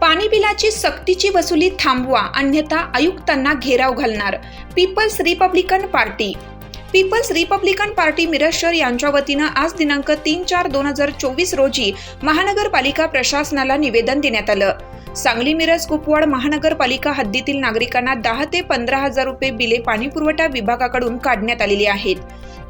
पाणी बिलाची सक्तीची वसुली थांबवा अन्यथा आयुक्तांना घेराव घालणार. People's republican party people's republican party Miraj यांच्या वतीनं आज दिनांक तीन चार दोन हजार चोवीस रोजी महानगरपालिका प्रशासनाला निवेदन देण्यात आलं. सांगली मिरज कुपवाड महानगरपालिका हद्दीतील नागरिकांना दहा ते पंधरा हजार रुपये बिले पाणीपुरवठा विभागाकडून काढण्यात आलेली आहेत.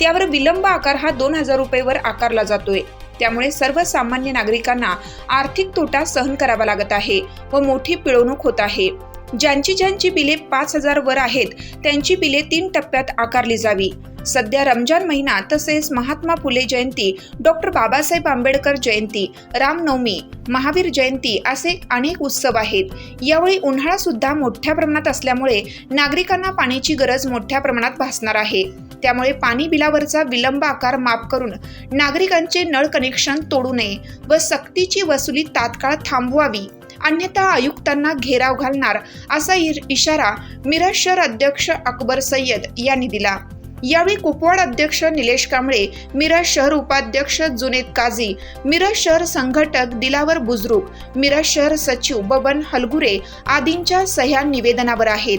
त्यावर विलंब आकार हा दोन हजार रुपयेवर आकारला जातोय. त्यामुळे सर्वसामान्य नागरिकांना आर्थिक तोटा सहन करावा लागत आहे व मोठी पिळवणूक होत आहे. ज्यांची ज्यांची बिले पाच हजार वर आहेत त्यांची बिले तीन टप्प्यात आकारली जावी. सध्या रमजान महिना तसेच महात्मा फुले जयंती डॉक्टर बाबासाहेब आंबेडकर जयंती रामनवमी महावीर जयंती असे अनेक उत्सव आहेत. यावेळी उन्हाळा सुद्धा मोठ्या प्रमाणात असल्यामुळे नागरिकांना पाण्याची गरज मोठ्या प्रमाणात भासणार आहे. त्यामुळे पाणी बिलावरचा विलंब आकार माफ करून नागरिकांचे नळ कनेक्शन तोडू नये व सक्तीची वसुली तात्काळ थांबवावी. अन्यथा आयुक्तांना घेराव घालणार असा इर- इशारा मिरज शहर अध्यक्ष अकबर सय्यद यांनी दिला. यावेळी कुपवाड अध्यक्ष निलेश कांबळे मिरज शहर उपाध्यक्ष जुनेद काझी मिरज शहर संघटक दिलावर बुजरुक मिरज शहर सचिव बबन हलगुरे आदींच्या सह्या निवेदनावर आहेत.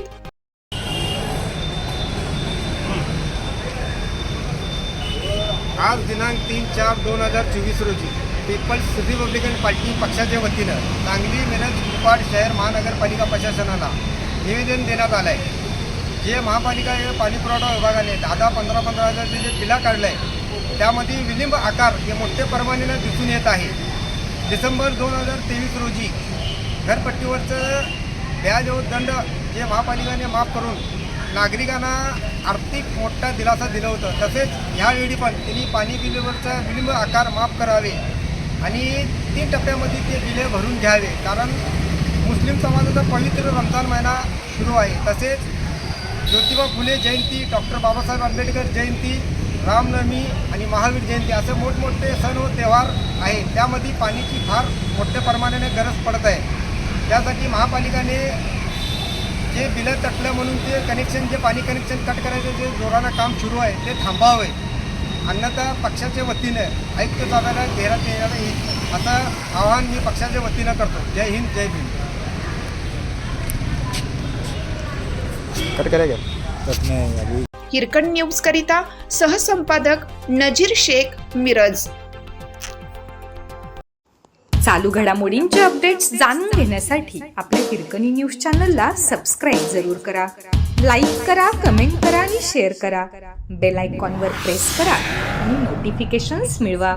आज दिनांक तीन चार दोन हजार चोवीस रोजी पीपल्स रिपब्लिकन पार्टी पक्षाच्या वतीनं सांगली मिरज कुपाड शहर महानगरपालिका प्रशासनाला निवेदन देण्यात आलं आहे जे महापालिका हे पाणीपुरवठा विभागाने दहा दहा पंधरा पंधरा हजारचे जे बिला काढलं आहे त्यामध्ये विलंब आकार हे मोठ्या प्रमाणानं दिसून येत आहे. डिसेंबर दोन हजार तेवीस रोजी घरपट्टीवरचं व्याज व दंड जे महापालिकेने माफ करून नागरिकांना आर्थिक मोठा दिलासा दिलं होतं. तसेच ह्यावेळी पण त्यांनी पाणी बिलेवरचा विलंब आकार माफ करावे आणि तीन टप्प्यामध्ये ते बिले भरून घ्यावे. कारण मुस्लिम समाजाचा पवित्र रमजान महिना सुरू आहे. तसेच ज्योतिबा फुले जयंती डॉक्टर बाबासाहेब आंबेडकर जयंती रामनवमी आणि महावीर जयंती असे मोठमोठे सण व त्योहार आहे त्यामध्ये पाण्याची फार मोठ्या प्रमाणाने गरज पडत आहे. त्यासाठी महापालिकाने जे बिलं तटलं म्हणून ते कनेक्शन जे पाणी कनेक्शन कट करायचं जे जोरानं काम सुरू आहे ते थांबावे. अन्यथा पक्षाच्या वतीनं आयुक्त साहेबांना घेरात येणार येईल असं आवाहन मी पक्षाच्या वतीनं करतो. जय हिंद जय भीम. कट करेगा कट नहीं अभी हिरकण न्यूज करिता सहसंपादक नजीर शेख मिरज. चालू घडामोडींचे अपडेट्स जाणून घेण्यासाठी आपल्या हिरकणी न्यूज चॅनलला सबस्क्राईब जरूर करा. लाईक करा कमेंट करा आणि शेअर करा. बेल आयकॉनवर प्रेस करा आणि नोटिफिकेशन्स मिळवा.